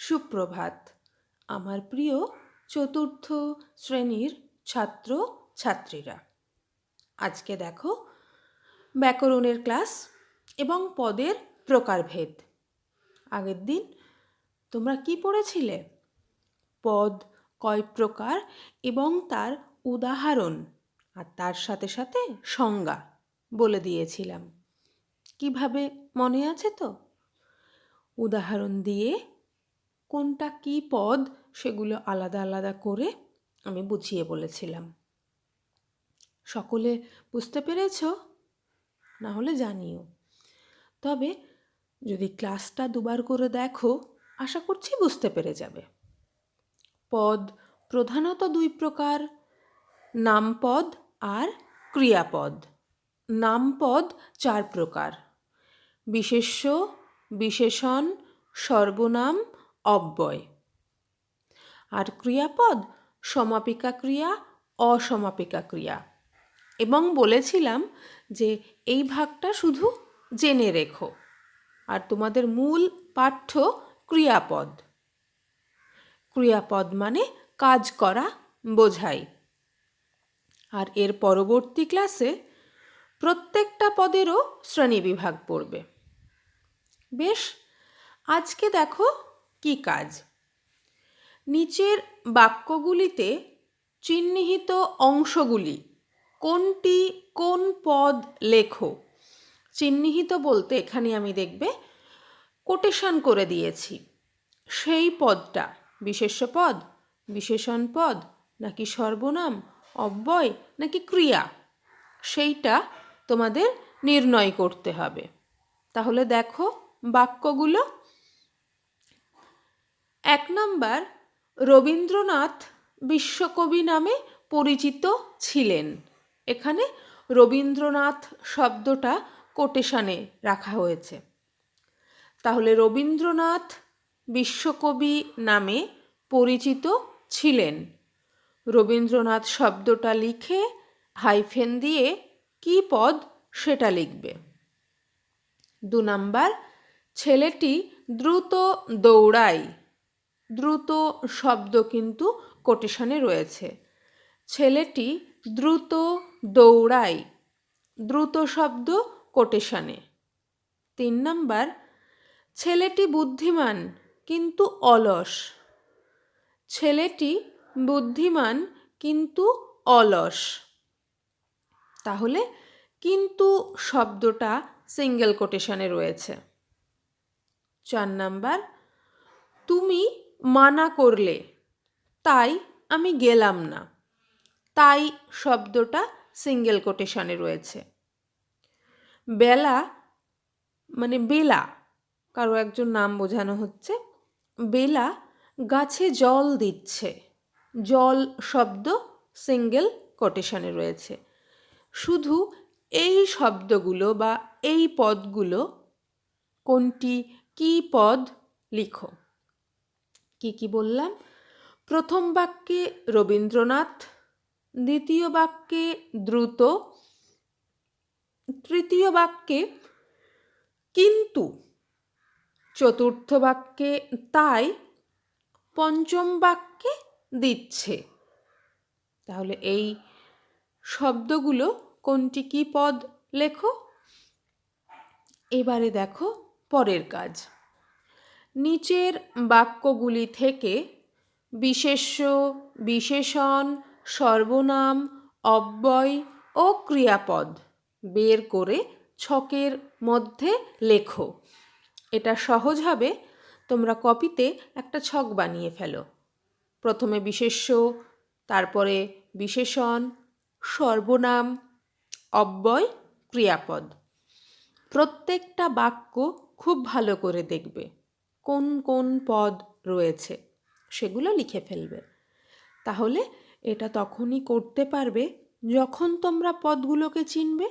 সুপ্রভাত। আমার প্রিয় চতুর্থ শ্রেণির ছাত্র ছাত্রীরা আজকে দেখো ব্যাকরণের ক্লাস এবং পদের প্রকারভেদ। আগের দিন তোমরা কি পড়েছিলে? পদ কয় প্রকার এবং তার উদাহরণ আর তার সাথে সাথে সংজ্ঞা বলে দিয়েছিলাম। কীভাবে মনে আছে তো? উদাহরণ দিয়ে কোনটা কি পদ সেগুলো আলাদা আলাদা করে আমি বুঝিয়ে বলেছিলাম। সকলে বুঝতে পেরেছ? না হলে জানিও। তবে যদি ক্লাসটা দুবার করে দেখো, আশা করছি বুঝতে পেরে যাবে। পদ প্রধানত দুই প্রকার নামপদ আর ক্রিয়াপদ নামপদ চার প্রকার। বিশেষ্য, বিশেষণ, সর্বনাম অব্যয়। আর ক্রিয়াপদ সমাপিকা ক্রিয়া, অসমাপিকা ক্রিয়া। এবং বলেছিলাম যে এই ভাগটা শুধু জেনে রেখো। আর তোমাদের মূল পাঠ্য ক্রিয়াপদ। ক্রিয়াপদ মানে কাজ করা, বোঝাই। আর এর পরবর্তী ক্লাসে প্রত্যেকটা পদেরও শ্রেণীবিভাগ পড়বে। বেশ, আজকে দেখো কি কাজ? নিচের বাক্যগুলিতে চিহ্নিত অংশগুলি কোনটি কোন পদ লেখো? চিহ্নিত বলতে এখানে আমি দেখবে কোটেশন করে দিয়েছি। সেই পদটা বিশেষ্য পদ, বিশেষণ পদ, নাকি সর্বনাম, অব্যয়, নাকি ক্রিয়া? সেইটা তোমাদের নির্ণয় করতে হবে। তাহলে দেখো বাক্যগুলো এক নম্বর, রবীন্দ্রনাথ বিশ্বকবি নামে পরিচিত ছিলেন। এখানে রবীন্দ্রনাথ শব্দটা কোটেশানে রাখা হয়েছে। তাহলে রবীন্দ্রনাথ বিশ্বকবি নামে পরিচিত ছিলেন। রবীন্দ্রনাথ শব্দটা লিখে হাইফেন দিয়ে কি পদ সেটা লিখবে? দু নাম্বার, ছেলেটি দ্রুত দৌড়ায়। দ্রুত শব্দ কিন্তু কোটেশনে রয়েছে। ছেলেটি দ্রুত দৌড়ায়, দ্রুত শব্দ কোটেশনে। তিন নাম্বার, ছেলেটি বুদ্ধিমান কিন্তু অলস। ছেলেটি বুদ্ধিমান কিন্তু অলস। তাহলে কিন্তু শব্দটা সিঙ্গেল কোটেশনে রয়েছে। চার নাম্বার, তুমি মানা করলে তাই আমি গেলাম না। তাই শব্দটা সিঙ্গেল কোটেশনে রয়েছে। বেলা মানে বেলা, কারও একজন নাম বোঝানো হচ্ছে। বেলা গাছে জল দিচ্ছে। জল শব্দ সিঙ্গেল কোটেশনে রয়েছে। শুধু এই শব্দগুলো বা এই পদগুলো কোনটি, কি পদ লিখো। কি কি বললাম? প্রথম বাক্যে রবীন্দ্রনাথ, দ্বিতীয় বাক্যে দ্রুত, তৃতীয় বাক্যে কিন্তু, চতুর্থ বাক্যে তাই, পঞ্চম বাক্যে দিচ্ছে। তাহলে এই শব্দগুলো কোনটি, কি পদ? লেখো। এবারে দেখো পরের কাজ। নিচের বাক্যগুলি থেকে বিশেষ্য, বিশেষণ, সর্বনাম, অব্যয় ও ক্রিয়াপদ বের করে ছকের মধ্যে লেখো। এটা সহজ হবে। তোমরা কপিতে একটা ছক বানিয়ে ফেলো। প্রথমে বিশেষ্য, তারপরে বিশেষণ, সর্বনাম, অব্যয়, ক্রিয়াপদ। প্রত্যেকটা বাক্য খুব ভালো করে দেখবে। কোন কোন পদ রয়েছে সেগুলো লিখে ফেলবে। তাহলে এটা তখনই করতে পারবে যখন তোমরা পদগুলোকে চিনবে।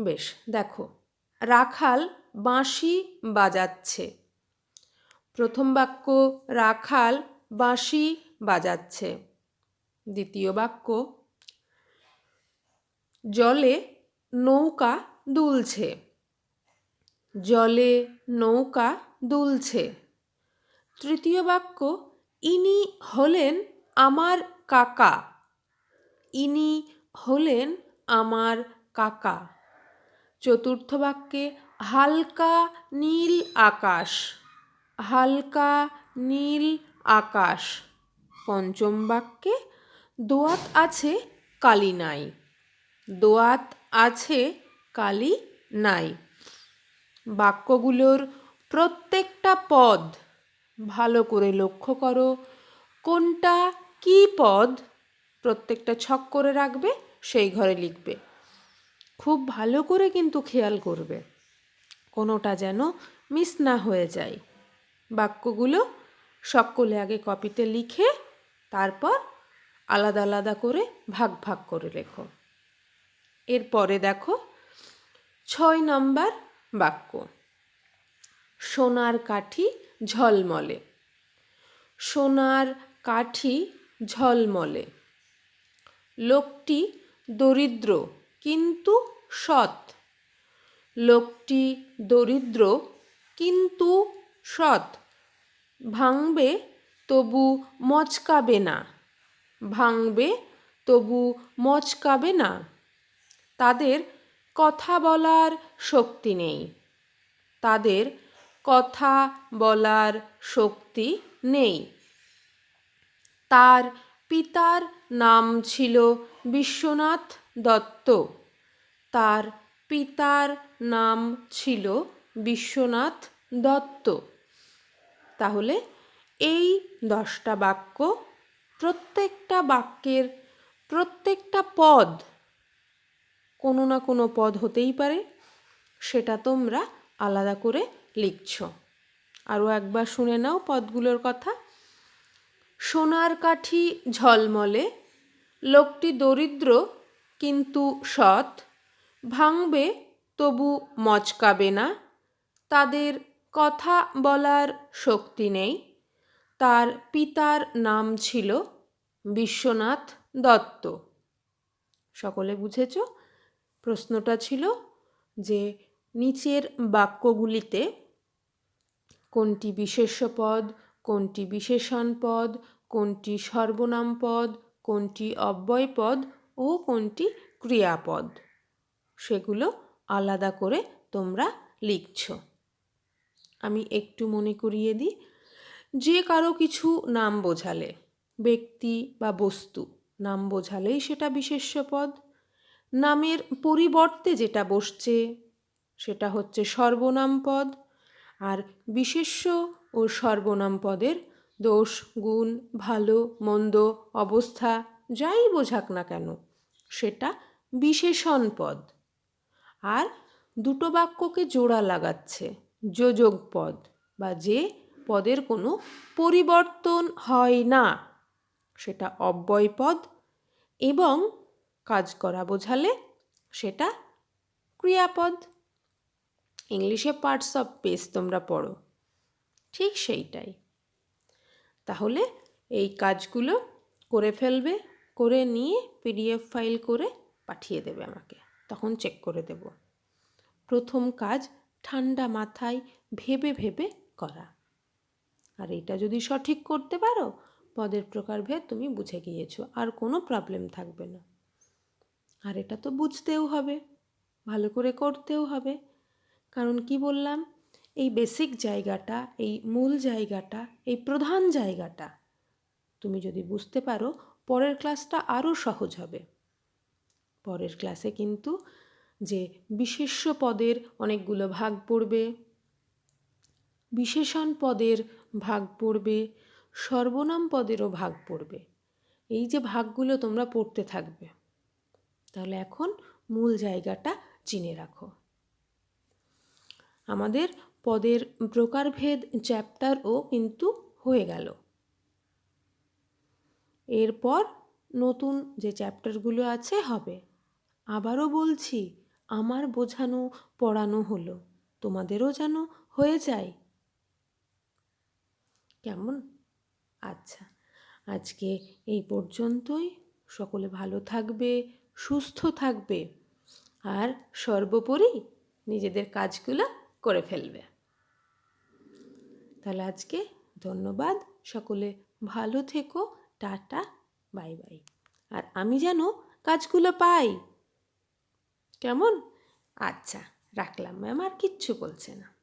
বেশ, দেখো, রাখাল বাঁশি বাজাচ্ছে। প্রথম বাক্য, রাখাল বাঁশি বাজাচ্ছে। দ্বিতীয় বাক্য, জলে নৌকা দুলছে। জলে নৌকা দুলছে। তৃতীয় বাক্য, ইনি হলেন আমার কাকা। ইনি হলেন আমার কাকা। চতুর্থ বাক্যে, হালকা নীল আকাশ। হালকা নীল আকাশ। পঞ্চম বাক্যে, দোয়াত আছে কালি নাই। দোয়াত আছে কালি নাই। বাক্যগুলোর প্রত্যেকটা পদ ভালো করে লক্ষ্য করো। কোনটা কি পদ প্রত্যেকটা ছক করে রাখবে, সেই ঘরে লিখবে। খুব ভালো করে কিন্তু খেয়াল করবে, কোনোটা যেন মিস না হয়ে যায়। বাক্যগুলো সকলে আগে কপিতে লিখে তারপর আলাদা আলাদা করে ভাগ ভাগ করে লেখো। এরপরে দেখো, ছয় নম্বর বাক্য। সোনার কাঠি ঝলমলে। সোনার কাঠি ঝলমলে। লোকটি দরিদ্র কিন্তু সৎ। লোকটি দরিদ্র কিন্তু সৎ। ভাঙবে তবু মচকাবে না। ভাঙবে তবু মচকাবে না। তাদের কথা বলার শক্তি নেই। তাদের কথা বলার শক্তি নেই। তার পিতার নাম ছিল বিশ্বনাথ দত্ত। তার পিতার নাম ছিল বিশ্বনাথ দত্ত। তাহলে এই দশটা বাক্য প্রত্যেকটা বাক্যের প্রত্যেকটা পদ কোনো না কোনো পদ হতেই পারে, সেটা তোমরা আলাদা করে লিখছ। আরও একবার শুনে নাও পদগুলোর কথা। সোনার কাঠি ঝলমলে, লোকটি দরিদ্র কিন্তু সৎ, ভাঙবে তবু মচকাবে না, তাদের কথা বলার শক্তি নেই, তার পিতার নাম ছিল বিশ্বনাথ দত্ত। সকলে বুঝেছ? প্রশ্নটা ছিল যে নিচের বাক্যগুলিতে কোনটি বিশেষ্য পদ, কোনটি বিশেষণ পদ, কোনটি সর্বনাম পদ, কোনটি অব্যয় পদ ও কোনটি ক্রিয়াপদ। সেগুলো আলাদা করে তোমরা লিখছ। আমি একটু মনে করিয়ে দিই, যে কারও কিছু নাম বোঝালে, ব্যক্তি বা বস্তু নাম বোঝালেই সেটা বিশেষ্য পদ নামের পরিবর্তে যেটা বসছে, সেটা হচ্ছে সর্বনাম পদ। আর বিশেষ্য ও সর্বনাম পদের দোষ, গুণ, ভালো, মন্দ, অবস্থা, যাই বোঝাক না কেন, সেটা বিশেষণ পদ। আর দুটো বাক্যকে জোড়া লাগাচ্ছে, যোজক পদ, বা যে পদের কোনো পরিবর্তন হয় না, সেটা অব্যয় পদ এবং কাজ করা বোঝালে সেটা ক্রিয়াপদ। ইংলিশে পার্টস অফ পেস তোমরা পড়ো। ঠিক সেইটাই। তাহলে এই কাজগুলো করে ফেলবে, করে নিয়ে পিডিএফ ফাইল করে পাঠিয়ে দেবে আমাকে। তখন চেক করে দেব। প্রথম কাজ, ঠান্ডা মাথায় ভেবে ভেবে করা। আর এটা যদি সঠিক করতে পারো, পদের প্রকারভেদ তুমি বুঝে গিয়েছো। আর কোনো প্রবলেম থাকবে না। আর এটা তো বুঝতেও হবে, ভালো করে করতেও হবে। কারণ কি বললাম? এই বেসিক জায়গাটা, এই মূল জায়গাটা, এই প্রধান জায়গাটা তুমি যদি বুঝতে পারো, পরের ক্লাসটা আরও সহজ হবে। পরের ক্লাসে কিন্তু যে বিশেষ্য পদের অনেকগুলো ভাগ পড়বে, বিশেষণ পদের ভাগ পড়বে, সর্বনাম পদেরও ভাগ পড়বে। এই যে ভাগগুলো তোমরা পড়তে থাকবে তাহলে এখন মূল জায়গাটা চিনে রাখো। আমাদের পদের প্রকারভেদ চ্যাপ্টারও কিন্তু হয়ে গেল। এরপর নতুন যে চ্যাপ্টারগুলো আছে হবে, আবারও বলছি, আমার বোঝানো পড়ানো হলো, তোমাদেরও যেন হয়ে যায়। কেমন? আচ্ছা আজকে এই পর্যন্তই, সকলে ভালো থাকবে সুস্থ থাকবে আর সর্বোপরি নিজেদের কাজগুলো করে ফেলবে। তাহলে আজকে ধন্যবাদ। সকলে ভালো থেকো। টাটা। Bye bye. আর আমি যেন কাজগুলো পাই। কেমন? আচ্ছা রাখলাম ম্যাম। আর কিচ্ছু বলছে না।